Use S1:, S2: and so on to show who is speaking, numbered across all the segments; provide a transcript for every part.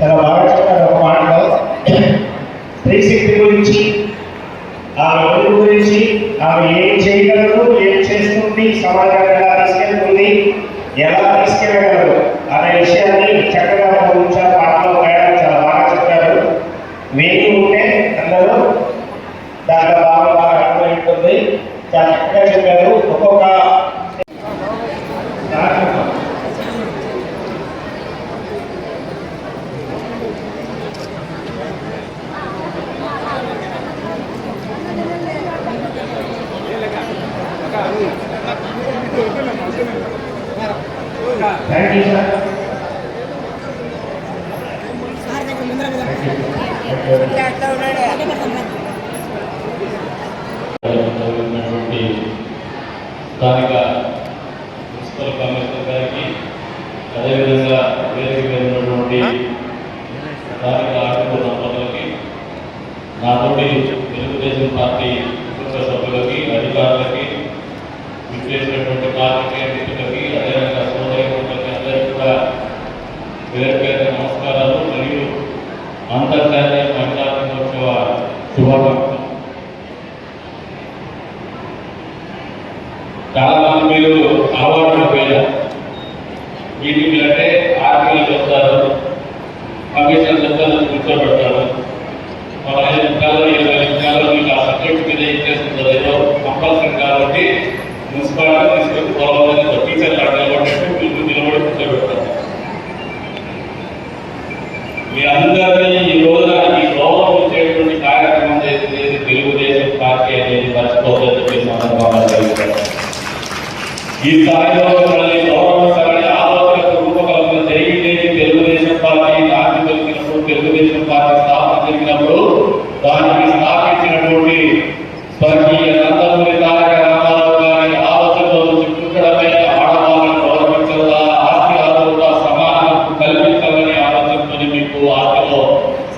S1: చాలా
S2: బాగా చెప్పారు ఒక మాటలో స్త్రీ శక్తి గురించి ఆమె రోజు గురించి ఆమె ఏం చేయగలదు ఏం చేస్తుంది సమాజాన్ని ఎలా తీసుకెళ్తుంది ఎలా తీసుకెళ్ళగలరు అనే విషయాన్ని చక్కగా ఉంచారు పాటలో మేడం చాలా బాగా చెప్పారు. వేగి ఉంటే అందరూ దాంట్లో బాగా బాగా అర్థమైపోతుంది చాలా చక్కగా చెప్పారు. ఒక్కొక్క థ్యాంక్ యూ సార్.
S3: స్థానిక ఇవాళ చాలా మంది మీరు ఆవరణ పేద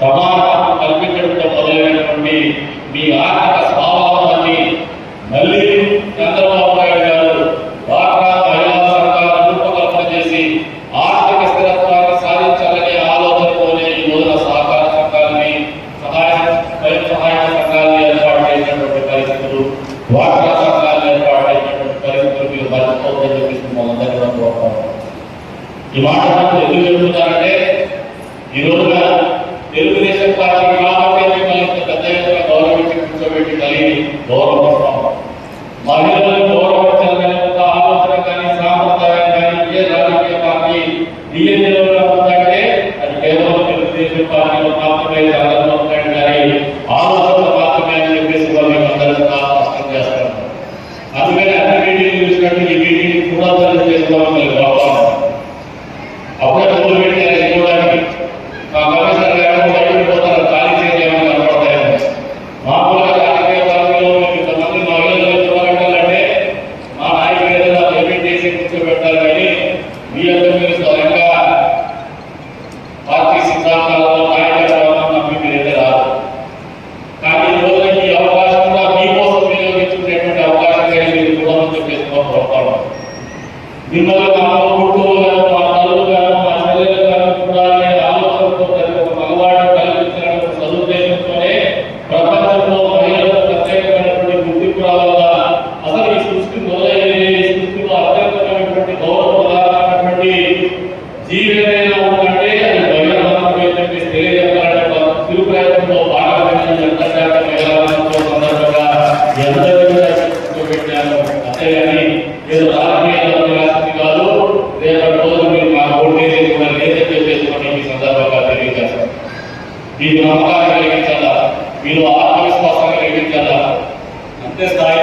S3: ప్రమాణం కల్పించడంతో మొదలైనటువంటి మీ ఆర్థిక స్వభావాన్ని మళ్ళీ చంద్రబాబు నాయుడు గారు మహిళా సంఘాలను రూపకల్పన చేసి ఆర్థిక స్థిరత్వాన్ని సాధించాలనే ఆలోచనతోనే ఈ రోజున సహకార సంఘాలని సహాయ స్వయం సహాయ సంఘాలని ఏర్పాటు చేసినటువంటి పరిస్థితులు వాటా సంఘాలను ఏర్పాటు చేసినటువంటి పరిస్థితులు మీరు మర్చిపోతుందని చెప్పేసి ఈ మాట ఎందుకు చెబుతున్నారంటే ఈ రోజున గౌరవ নিম্নতর అంతేగాని మీరు రాజకీయాలు కాదు రేపటి రోజు మీరు మా ఓటేది కూడా లేదని చెప్పేసుకోండి ఈ సందర్భంగా తెలియజేస్తాం మీకు నమ్మకాన్ని కలిగించాలా? మీలో ఆత్మవిశ్వాసాన్ని కలిగించాలా? అంతే స్థాయి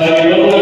S3: ನಾವೆಲ್ಲರೂ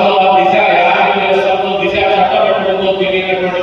S3: ఈ దిశ దిశ చట్టం తెలియనటువంటి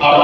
S3: আর